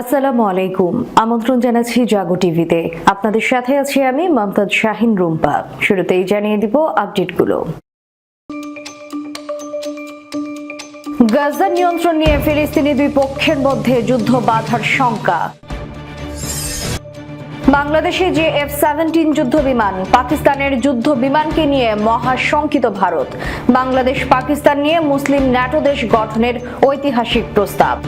আসসালামু আলাইকুম। আমন্ত্রণ জানাচ্ছি জাগো টিভিতে। আপনাদের সাথে আছি আমি মমতাজ শাহিন রুম্পা। শুরুতেই জানিয়ে দিব আপডেটগুলো। গাজা নিয়ন্ত্রণ নিয়ে ফিলিস্তিনি দুই পক্ষের মধ্যে যুদ্ধ বাধার শঙ্কা। বাংলাদেশে যে এফ সেভেন্টিন যুদ্ধ বিমান, পাকিস্তানের যুদ্ধ বিমানকে নিয়ে মহাশঙ্কিত ভারত। বাংলাদেশ পাকিস্তান নিয়ে মুসলিম ন্যাটো দেশ গঠনের ঐতিহাসিক প্রস্তাব।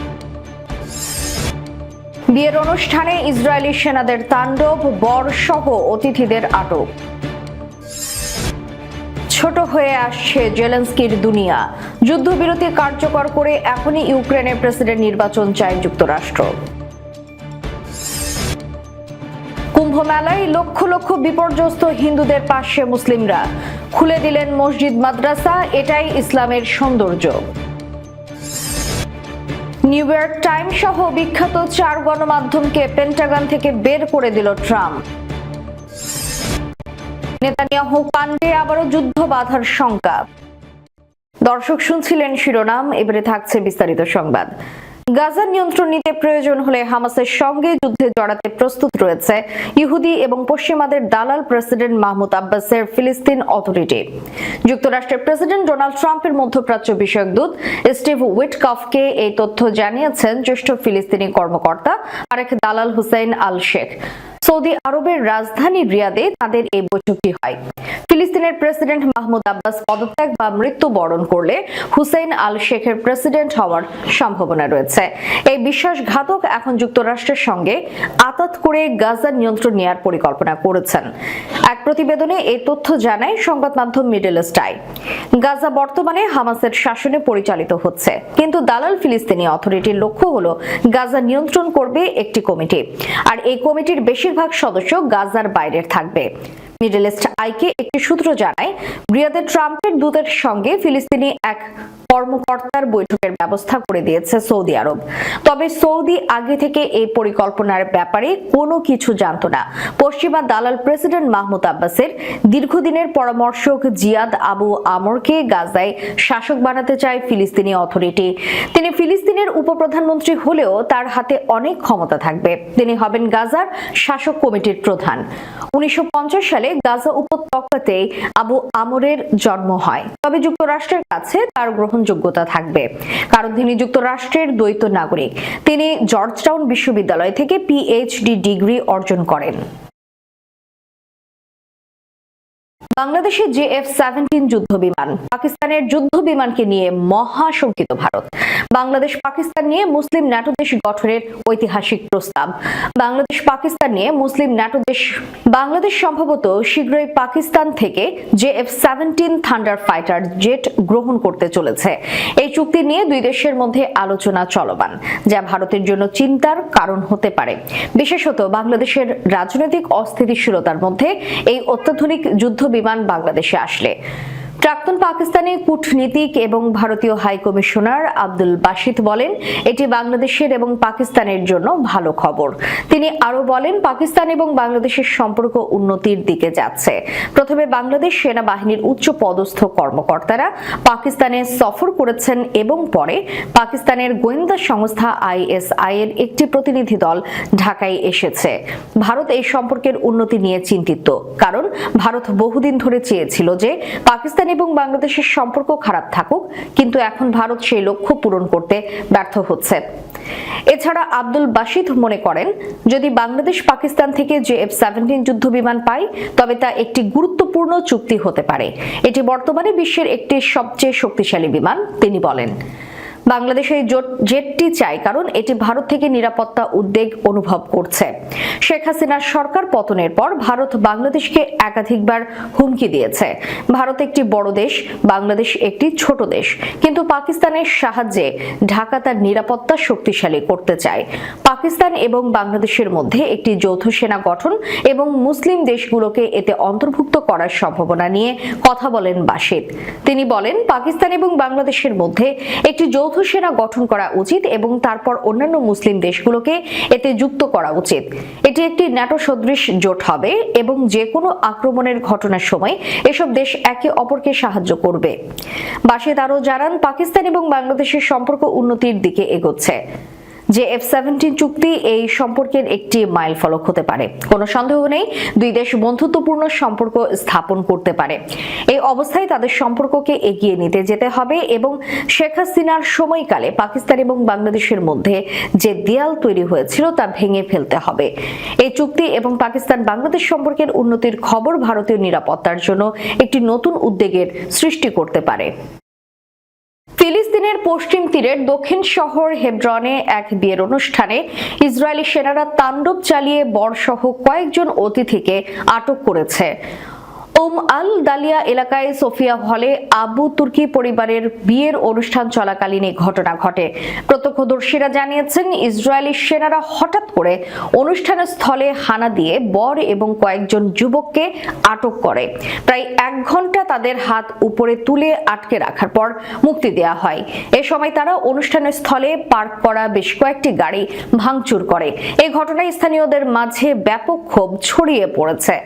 বিয়ের অনুষ্ঠানে ইসরায়েলি সেনাদের তাণ্ডব, বর সহ অতিথিদের আটক। ছোট হয়ে আসছে জেলেন্সকির দুনিয়া। যুদ্ধবিরতি কার্যকর করে এখনই ইউক্রেনের প্রেসিডেন্ট নির্বাচন চায় যুক্তরাষ্ট্র। কুম্ভমেলায় লক্ষ লক্ষ বিপর্যস্ত হিন্দুদের পাশে মুসলিমরা। খুলে দিলেন মসজিদ, মাদ্রাসা, এটাই ইসলামের সৌন্দর্য। নিউ ইয়র্ক টাইম সহ বিখ্যাত চার গণমাধ্যমকে পেন্টাগন থেকে বের করে দিল ট্রাম্প। নেতানিয়াহু কাণ্ডে আবারও যুদ্ধ বাধার শঙ্কা। দর্শক শুনছিলেন শিরোনাম, এবারে থাকছে বিস্তারিত সংবাদ। গাজা নিয়ন্ত্রণ নিতে প্রয়োজন হলে হামাসের সঙ্গে যুদ্ধে জড়াতে প্রস্তুত রয়েছে ইহুদি এবং পশ্চিমাদের দালাল প্রেসিডেন্ট মাহমুদ আব্বাসের ফিলিস্তিন অথরিটি। যুক্তরাষ্ট্রের প্রেসিডেন্ট ডোনাল্ড ট্রাম্পের মধ্যপ্রাচ্য বিষয়ক দূত স্টিভ উইটকফকে এই তথ্য জানিয়েছেন জ্যেষ্ঠ ফিলিস্তিনি কর্মকর্তা আরেক দালাল হুসাইন আল শেখ সৌদি আরবের রাজধানী রিয়াদে তাদের এই বৈঠকটি হয়। ফিলিস্তিনের প্রেসিডেন্ট মাহমুদ আব্বাস পদত্যাগ বা মৃত্যুবরণ করলে হুসেইন আল শেখের প্রেসিডেন্ট হওয়ার সম্ভাবনা রয়েছে। এই বিশ্বাসঘাতক এখন যুক্তরাষ্ট্রের সঙ্গে আতাত করে গাজা নিয়ন্ত্রণ নেওয়ার পরিকল্পনা করেছেন। এক প্রতিবেদনে এই তথ্য জানায় সংবাদ মাধ্যম মিডল স্টাই গাজা বর্তমানে হামাসের শাসনে পরিচালিত হচ্ছে। কিন্তু দালাল ফিলিস্তিনি অথরিটির লক্ষ্য হলো গাজা নিয়ন্ত্রণ করবে একটি কমিটি। আর এই কমিটির বেশিরভাগ সদস্য গাজার বাইরের থাকবে। মিডল ইস্ট আইকে একটি সূত্র জানায়, রিয়াদের ট্রাম্পের দূতের সঙ্গে ফিলিস্তিনি এক কর্মকর্তার বৈঠকের ব্যবস্থা করে দিয়েছে সৌদি আরব। তবে সৌদি আগে থেকে এই পরিকল্পনার ব্যাপারে কোনো কিছু জানত না। পশ্চিমা দালাল প্রেসিডেন্ট মাহমুদ আব্বাসের দীর্ঘদিনের পরামর্শক জিয়াদ আবু আমরকে গাজায় শাসক বানাতে চায় ফিলিস্তিনি অথরিটি। তিনি ফিলিস্তিনের উপপ্রধানমন্ত্রী হলেও তার হাতে অনেক ক্ষমতা থাকবে। তিনি হবেন গাজার শাসক কমিটির প্রধান। উনিশশো পঞ্চাশ সালে গাজা উপত্যকাতে আবু আমরের জন্ম হয়। তবে যুক্তরাষ্ট্রের কাছে তার গ্রহণযোগ্যতা থাকবে। কারণ তিনি যুক্তরাষ্ট্রের দ্বৈত নাগরিক। তিনি জর্জটাউন বিশ্ববিদ্যালয় থেকে পিএইচডি ডিগ্রি অর্জন করেন। বাংলাদেশে জে এফ সেভেন্টিন যুদ্ধ বিমান পাকিস্তানের যুদ্ধ বিমানকে নিয়ে মহাশঙ্কিত ভারত। বাংলাদেশ পাকিস্তান নিয়ে মুসলিম ন্যাটো দেশ গঠনের ঐতিহাসিক প্রস্তাব। বাংলাদেশ পাকিস্তান নিয়ে মুসলিম ন্যাটো দেশ, বাংলাদেশ সম্ভবত শীঘ্রই পাকিস্তান থেকে J F seventeen thunder fighter jet গ্রহণ করতে চলেছে। এই চুক্তি নিয়ে দুই দেশের মধ্যে আলোচনা চলমান, যা ভারতের জন্য চিন্তার কারণ হতে পারে। বিশেষত বাংলাদেশের রাজনৈতিক অস্থিতিশীলতার মধ্যে এই অত্যাধুনিক যুদ্ধ বিমান বাংলাদেশে আসলে। প্রাক্তন পাকিস্তানি কূটনীতিক এবং ভারতীয় হাই কমিশনার আব্দুল বাসিত বলেন, এটি বাংলাদেশের এবং পাকিস্তানের জন্য ভালো খবর। তিনি আরও বলেন, পাকিস্তান এবং বাংলাদেশের সম্পর্ক উন্নতির দিকে যাচ্ছে। প্রথমে বাংলাদেশ সেনাবাহিনীর উচ্চ পদস্থ কর্মকর্তারা পাকিস্তানে সফর করেছেন এবং পরে পাকিস্তানের গোয়েন্দা সংস্থা আইএসআই এর একটি প্রতিনিধি দল ঢাকায় এসেছে। ভারত এই সম্পর্কের উন্নতি নিয়ে চিন্তিত, কারণ ভারত বহুদিন ধরে চেয়েছিল যে পাকিস্তান এবং বাংলাদেশের সম্পর্ক খারাপ থাকুক, কিন্তু এখন ভারত সেই লক্ষ্য পূরণ করতে ব্যর্থ হচ্ছে। এছাড়া আব্দুল বাসিদ মনে করেন, যদি বাংলাদেশ পাকিস্তান থেকে যে এফ সেভেন্টিন যুদ্ধ বিমান পায়, তবে তা একটি গুরুত্বপূর্ণ চুক্তি হতে পারে। এটি বর্তমানে বিশ্বের একটি সবচেয়ে শক্তিশালী বিমান, তিনি বলেন। বাংলাদেশ জেটটি চায়, কারণ এটি ভারত থেকে নিরাপত্তা উদ্বেগ অনুভব করছে। শেখ হাসিনার সরকার পতনের পর ভারত বাংলাদেশকে একাধিকবার হুমকি দিয়েছে। ভারত একটি বড় দেশ, বাংলাদেশ একটি ছোট দেশ। কিন্তু পাকিস্তানের সাহায্যে ঢাকা তার নিরাপত্তা শক্তিশালী করতে চায়। পাকিস্তান এবং বাংলাদেশের মধ্যে একটি যৌথ সেনা গঠন এবং মুসলিম দেশগুলোকে এতে অন্তর্ভুক্ত করার সম্ভাবনা নিয়ে কথা বলেন বাসিদ তিনি বলেন, পাকিস্তান এবং বাংলাদেশের মধ্যে একটি যৌথ সেনা গঠন করা উচিত এবং তারপর অন্যান্য মুসলিম দেশগুলোকে এতে যুক্ত করা উচিত। এটি একটি ন্যাটো সদৃশ জোট হবে এবং যে কোনো আক্রমণের ঘটনার সময় এসব দেশ একে অপরকে সাহায্য করবে। বাসে তারও জানান, পাকিস্তান এবং বাংলাদেশের সম্পর্ক উন্নতির দিকে এগোচ্ছে। যে এফ সেভেন্টিন চুক্তি এই সম্পর্কের একটি মাইল ফলক হতে পারে। কোনো সন্দেহ নেই, দুই দেশ বন্ধুত্বপূর্ণ সম্পর্ক স্থাপন করতে পারে। এই অবস্থায় তাদের সম্পর্ককে এগিয়ে নিতে যেতে হবে এবং শেখ হাসিনার সময়কালে পাকিস্তান এবং বাংলাদেশের মধ্যে যে দেয়াল তৈরি হয়েছিল তা ভেঙে ফেলতে হবে। এই চুক্তি এবং পাকিস্তান বাংলাদেশ সম্পর্কের উন্নতির খবর ভারতীয় নিরাপত্তার জন্য একটি নতুন উদ্বেগের সৃষ্টি করতে পারে। ফিলিস্তিনের পশ্চিম তীরের দক্ষিণ শহর হেব্রনে এক বিয়ের অনুষ্ঠানে ইসরায়েলি সেনারা তাণ্ডব চালিয়ে বরসহ কয়েকজন অতিথিকে আটক করেছে। ওম আল দালিয়া এলাকায় সোফিয়া হলে আবু তুর্কি পরিবারের বিয়ের অনুষ্ঠান চলাকালীন এই ঘটনা ঘটে। প্রত্যক্ষদর্শীরা জানিয়েছেন, ইসরায়েলি সেনারা হঠাৎ করে অনুষ্ঠানের স্থলে হানা দিয়ে বর এবং কয়েকজন যুবককে আটক করে। প্রায় এক ঘণ্টা তাদের হাত উপরে তুলে আটকে রাখার পর মুক্তি দেওয়া হয়। এ সময় তারা অনুষ্ঠানের স্থলে পার্ক করা বেশ কয়েকটি গাড়ি ভাঙচুর করে। এই ঘটনায় স্থানীয়দের মাঝে ব্যাপক ক্ষোভ ছড়িয়ে পড়েছে।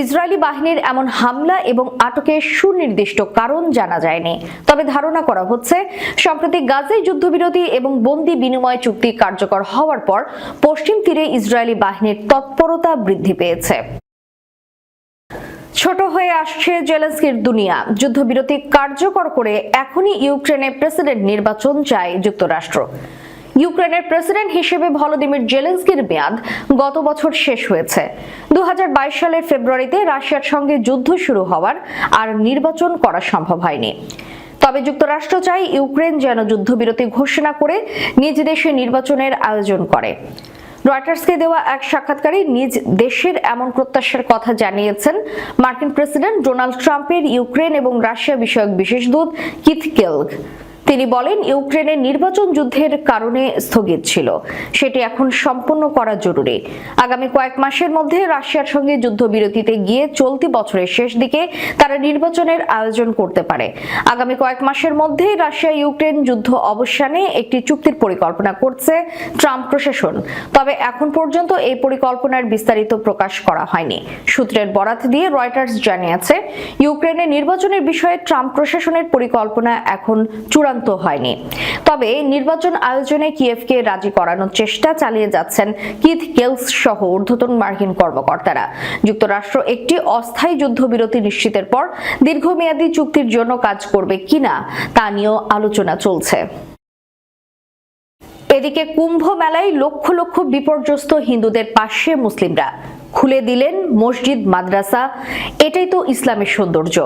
ইসরায়েলি বাহিনীর এমন হামলা এবং আটকের সুনির্দিষ্ট কারণ জানা যায়নি। তবে ধারণা করা হচ্ছে, সম্প্রতি গাজে যুদ্ধবিরতি এবং বন্দি বিনিময় চুক্তি কার্যকর হওয়ার পর পশ্চিম তীরে ইসরায়েলি বাহিনীর তৎপরতা বৃদ্ধি পেয়েছে। ছোট হয়ে আসছে জেলেন্সকির দুনিয়া। যুদ্ধবিরতি কার্যকর করে এখনই ইউক্রেনে প্রেসিডেন্ট নির্বাচন চায় যুক্তরাষ্ট্র। ইউক্রেনের প্রেসিডেন্ট হিসেবে ভলোদিমির জেলেন্সকির মেয়াদ গত বছর শেষ হয়েছে। দুহাজার বাইশ সালের ফেব্রুয়ারিতে রাশিয়ার সঙ্গে যুদ্ধ শুরু হওয়ার আর নির্বাচন করা সম্ভব হয়নি। তবে যুক্তরাষ্ট্র চাই ইউক্রেন যেন যুদ্ধবিরতি ঘোষণা করে নিজ দেশে নির্বাচনের আয়োজন করে। রয়টার্সকে দেওয়া এক সাক্ষাৎকারে নিজ দেশের এমন প্রত্যাশার কথা জানিয়েছেন মার্কিন প্রেসিডেন্ট ডোনাল্ড ট্রাম্পের ইউক্রেন এবং রাশিয়া বিষয়ক বিশেষ দূত কিথ কেলগ। তিনি বলেন, ইউক্রেনের নির্বাচন যুদ্ধের কারণে স্থগিত ছিল। সেটি এখন সম্পন্ন করা জরুরি। আগামী কয়েক মাসের মধ্যে রাশিয়ার সঙ্গে যুদ্ধবিরতিতে গিয়ে চলতি বছরের শেষ দিকে তারা নির্বাচনের আয়োজন করতে পারে। আগামী কয়েক মাসের মধ্যে রাশিয়া ইউক্রেন যুদ্ধ অবসানে একটি চুক্তির পরিকল্পনা করছে ট্রাম্প প্রশাসন। তবে এখন পর্যন্ত এই পরিকল্পনার বিস্তারিত প্রকাশ করা হয়নি। সূত্রের বরাত দিয়ে রয়টার্স জানিয়েছে, ইউক্রেনের নির্বাচনের বিষয়ে ট্রাম্প প্রশাসনের পরিকল্পনা এখন চূড়ান্ত হয়নি। তবে নির্বাচন আয়োজনে কিয়েভকে রাজি করানোর চেষ্টা চালিয়ে যাচ্ছেন কিথ কেলস সহ ঊর্ধ্বতন মার্কিন কর্মকর্তারা। যুক্তরাষ্ট্র একটি অস্থায়ী যুদ্ধবিরতি নিশ্চিতের পর দীর্ঘমেয়াদী চুক্তির জন্য কাজ করবে কিনা তা নিয়েও আলোচনা চলছে। এদিকে কুম্ভ মেলায় লক্ষ লক্ষ বিপর্যস্ত হিন্দুদের পাশে মুসলিমরা। খুলে দিলেন মসজিদ, মাদ্রাসা। এটাই তো ইসলামের সৌন্দর্য।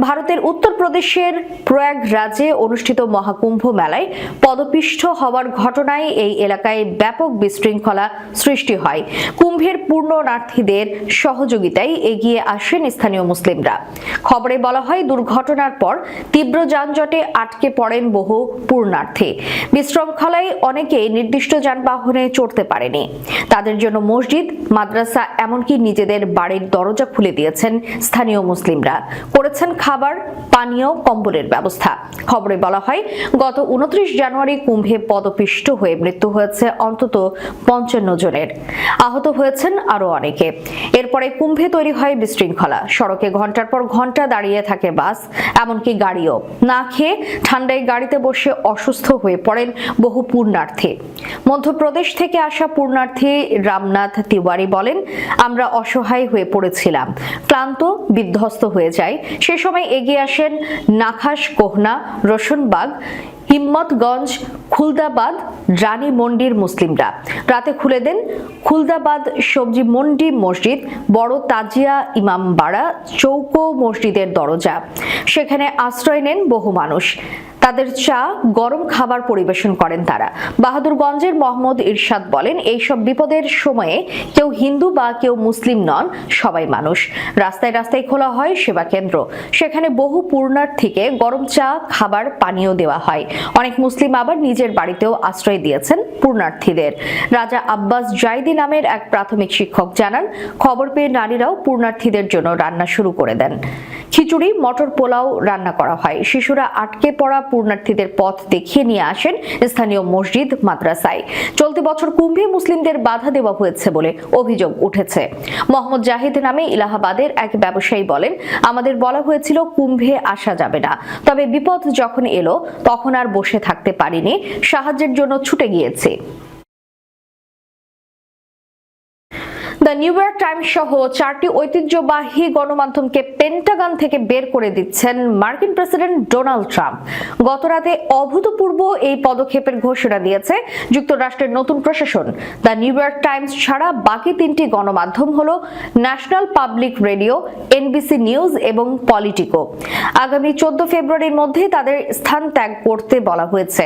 ভারতের উত্তরপ্রদেশের প্রয়াগরাজে অনুষ্ঠিত মহাকুম্ভ মেলায় পদপিষ্ঠ হওয়ার ঘটনায় এই এলাকায় ব্যাপক বিশৃঙ্খলা সৃষ্টি হয়। কুম্ভের পূর্ণনার্থীদের সহযোগিতায় এগিয়ে আসেন স্থানীয় মুসলিমরা। খবরে বলা হয়, দুর্ঘটনার পর তীব্র যানজটে আটকে পড়েন বহু পূর্ণার্থী। বিশৃঙ্খলায় অনেকে নির্দিষ্ট যানবাহনে চড়তে পারেনি। তাদের জন্য মসজিদ, মাদ্রাসা এমনকি নিজেদের বাড়ির দরজা খুলে দিয়েছেন স্থানীয় মুসলিমরা। করেছেন খাবার, পানীয়, কম্বলের ব্যবস্থা। খবরে বলা হয়, গত উনত্রিশ জানুয়ারি কুম্ভে পদপিষ্ট হয়ে মৃত্যু হয়েছে অন্তত পঞ্চান্ন জনের। আহত হয়েছেন আরও অনেকে। এরপরে কুম্ভে তৈরি হয় বিশৃঙ্খলা। সড়কে ঘণ্টার পর ঘণ্টা দাঁড়িয়ে থাকে বাস, এমনকি গাড়িও। না খেয়ে ঠান্ডায় গাড়িতে বসে অসুস্থ হয়ে পড়েন বহু পূর্ণার্থী মধ্যপ্রদেশ থেকে আসা পূর্ণার্থী রামনাথ তিওয়ারি বলেন আমরা অসহায় হয়ে পড়েছিলাম। ক্লান্ত, বিধ্বস্ত হয়ে যায় সে সময় এগিয়ে আসেন নাখাস কোহনা রোশনবাগ হিম্মতগঞ্জ, খুলদাবাদ, রানী মন্ডির মুসলিমরা। রাতে খুলে দেন খুলদাবাদ সবজি মন্ডি মসজিদ, বড় তাজিয়া ইমামবাড়া চৌকো মসজিদের দরজা। সেখানে আশ্রয় নেন বহু মানুষ। তাদের চা, গরম খাবার পরিবেশন করেন তারা। বাহাদুরগঞ্জের মোহাম্মদ ইরশাদ বলেন, এইসব বিপদের সময়ে কেউ হিন্দু বা কেউ মুসলিম নন, সবাই মানুষ। রাস্তায় রাস্তায় খোলা হয় সেবা কেন্দ্র। সেখানে বহু পূর্ণার্থীকে গরম চা, খাবার, পানীয় দেওয়া হয়। অনেক মুসলিম আবার নিজের বাড়িতেও আশ্রয় দিয়েছেন পূর্ণার্থীদের রাজা আব্বাস জাইদি নামের এক প্রাথমিক শিক্ষক জানান, খবর পেয়ে নারীরাও পূর্ণার্থীদের জন্য রান্না শুরু করে দেন। খিচুড়ি, মটর পোলাও রান্না করা হয়। শিশুরা আটকে পড়া পূর্ণার্থীদের পথ দেখিয়ে নিয়ে আসেন স্থানীয় মসজিদ, মাদ্রাসায়। চলতি বছর কুম্ভে মুসলিমদের বাধা দেওয়া হয়েছে বলে অভিযোগ উঠেছে। মোহাম্মদ জাহিদ নামে ইলাহাবাদের এক ব্যবসায়ী বলেন, আমাদের বলা হয়েছিল কুম্ভে আসা যাবে না। তবে বিপদ যখন এলো, তখন আর বসে থাকতে পারিনি। সাহায্যের জন্য ছুটে গিয়েছি। দ্য নিউ ইয়র্ক টাইমস সহ চারটি ঐতিহ্যবাহী গণমাধ্যমকে পেন্টাগন থেকে বের করে দিচ্ছেন মার্কিন প্রেসিডেন্ট ডোনাল্ড ট্রাম্প। গতরাতে অভূতপূর্ব এই পদক্ষেপের ঘোষণা দিয়েছে যুক্তরাষ্ট্রের নতুন প্রশাসন। দ্য নিউ ইয়র্ক টাইমস ছাড়া বাকি তিনটি গণমাধ্যম হল National Public Radio NBC News এবং পলিটিকো আগামী চোদ্দ ফেব্রুয়ারির মধ্যে তাদের স্থান ত্যাগ করতে বলা হয়েছে।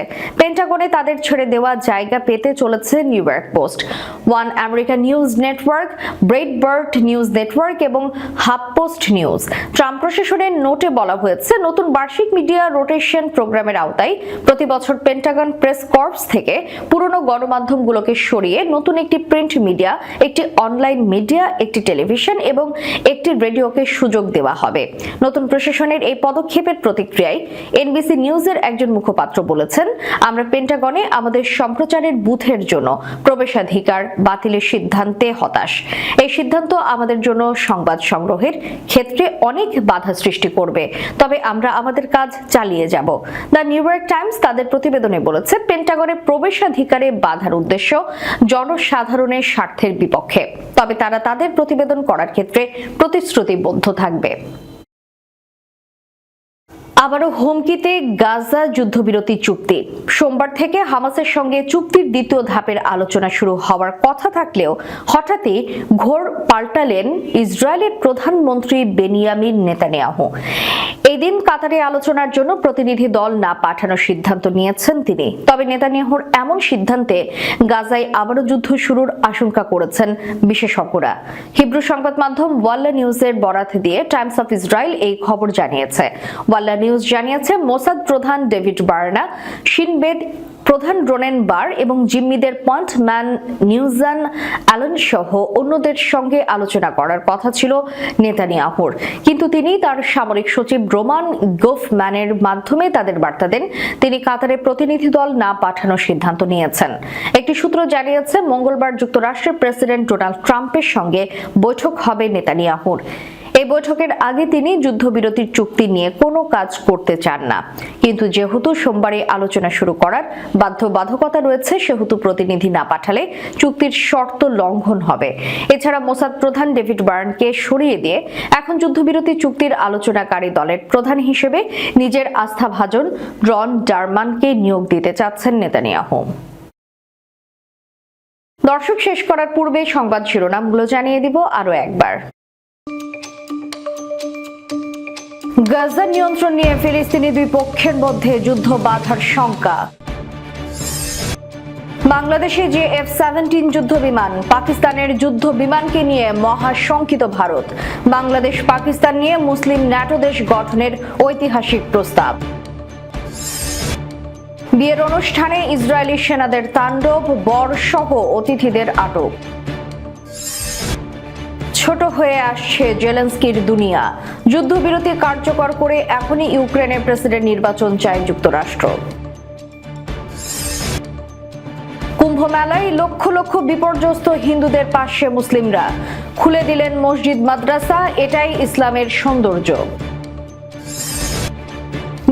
পেন্টাগনে তাদের ছেড়ে দেওয়া জায়গা পেতে চলেছে New York Post. One America News network, Breitbart news network এবং হাব পোস্ট নিউজ। ট্রাম্প প্রশাসনের নোটে বলা হয়েছে, নতুন বার্ষিক মিডিয়া রোটেশন প্রোগ্রামের আওতায় প্রতি বছর পেন্টাগন প্রেস কর্পস থেকে পুরনো গণমাধ্যমগুলোকে সরিয়ে নতুন একটি প্রিন্ট মিডিয়া, একটি অনলাইন মিডিয়া, একটি টেলিভিশন এবং একটি রেডিওকে সুযোগ দেওয়া হবে। নতুন প্রশাসনের এই পদক্ষেপের প্রতিক্রিয়ায় এনবিসি নিউজের একজন মুখপাত্র বলেছেন, আমরা পেন্টাগনে আমাদের সম্প্রচারের বুথের জন্য প্রবেশাধিকার বাতিলের সিদ্ধান্তে হতাশ। এই সিদ্ধান্ত আমাদের জন্য সংবাদ সংগ্রহের ক্ষেত্রে অনেক বাধা সৃষ্টি করবে। তবে আমরা আমাদের কাজ চালিয়ে যাব। দ্য নিউ ইয়র্ক টাইমস তাদের প্রতিবেদনে বলেছে, পেন্টাগনে প্রবেশাধিকারে বাধার উদ্দেশ্য জনসাধারণের স্বার্থের বিপক্ষে। তবে তারা তাদের প্রতিবেদন করার ক্ষেত্রে প্রতিশ্রুতিবদ্ধ থাকবে। আবারও হুমকিতে গাজা যুদ্ধবিরতি চুক্তি। সোমবার থেকে হামাসের সঙ্গে চুক্তির দ্বিতীয় ধাপের আলোচনা শুরু হওয়ার কথা থাকলেও হঠাৎই ঘোর পাল্টালেন ইসরায়েলের প্রধানমন্ত্রী বেনিয়ামিন নেতানিয়াহু। এদিন কাতারে আলোচনার জন্য প্রতিনিধি দল না পাঠানোর সিদ্ধান্ত নিয়েছেন তিনি। তবে নেতানিয়াহুর এমন সিদ্ধান্তে গাজায় আবারও যুদ্ধ শুরুর আশঙ্কা করেছেন বিশেষজ্ঞরা। হিব্রু সংবাদ মাধ্যম ওয়াল্লা নিউজের বরাত দিয়ে টাইমস অফ ইসরায়েল এই খবর জানিয়েছে। ওয়াল্লা নিউজ জানিয়েছে, মোসাদ প্রধান ডেভিড বার্না, শিনবেদ প্রধান ড্রোনেন বার এবং জিম্মিদের পয়েন্ট ম্যান নিউজান অ্যালন সহ অন্যদের সঙ্গে আলোচনা করার কথা ছিল নেতানিয়াহুর। কিন্তু তিনি তার সামরিক সচিব রোমান গোফম্যানের মাধ্যমে তাদের বার্তা দেন। তিনি কাতারে প্রতিনিধি দল না পাঠানোর সিদ্ধান্ত নিয়েছেন। একটি সূত্র জানিয়েছে, মঙ্গলবার যুক্তরাষ্ট্রের প্রেসিডেন্ট ডোনাল্ড ট্রাম্পের সঙ্গে বৈঠক হবে নেতানিয়াহুর। এই বৈঠকের আগে তিনি যুদ্ধবিরতির চুক্তি নিয়ে কোনো কাজ করতে চান না। কিন্তু যেহেতু সোমবারে আলোচনা শুরু করার বাধ্যবাধকতা রয়েছে, সেহেতু প্রতিনিধি না পাঠালে চুক্তির শর্ত লঙ্ঘন হবে। এছাড়া মোসাদ প্রধান ডেভিড বার্নকে সরিয়ে দিয়ে এখন যুদ্ধবিরতি চুক্তির আলোচনাকারী দলের প্রধান হিসেবে নিজের আস্থাভাজন রন ডারমানকে নিয়োগ দিতে চাচ্ছেন নেতানিয়াহু। দর্শক, শেষ করার পূর্বে সংবাদ শিরোনামগুলো জানিয়ে দিব আরও একবার। গাজা নিয়ন্ত্রণ নিয়ে ফিলিস্তিনি দুই পক্ষের মধ্যে যুদ্ধ বাধার শঙ্কা। বাংলাদেশে যে এফ সেভেন্টিন যুদ্ধ বিমান, পাকিস্তানের যুদ্ধ বিমানকে নিয়ে মহাশঙ্কিত ভারত। বাংলাদেশ, পাকিস্তান নিয়ে মুসলিম ন্যাটো দেশ গঠনের ঐতিহাসিক প্রস্তাব। বিয়ের অনুষ্ঠানে ইসরায়েলি সেনাদের তাণ্ডব বর সহ অতিথিদের আটক। ছোট হয়ে আসছে জেলেন্সকির দুনিয়া। যুদ্ধবিরতি কার্যকর করে এখনই ইউক্রেনের প্রেসিডেন্ট নির্বাচন চায় যুক্তরাষ্ট্র। কুম্ভ মেলায় লক্ষ লক্ষ বিপর্যস্ত হিন্দুদের পাশে মুসলিমরা। খুলে দিলেন মসজিদ, মাদ্রাসা, এটাই ইসলামের সৌন্দর্য।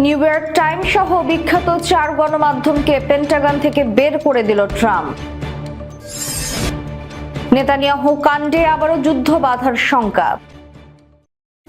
নিউ ইয়র্ক টাইম সহ বিখ্যাত চার গণমাধ্যমকে পেন্টাগন থেকে বের করে দিল ট্রাম্প। নেতানিয়াহু কাণ্ডে আবারও যুদ্ধ বাধার শঙ্কা।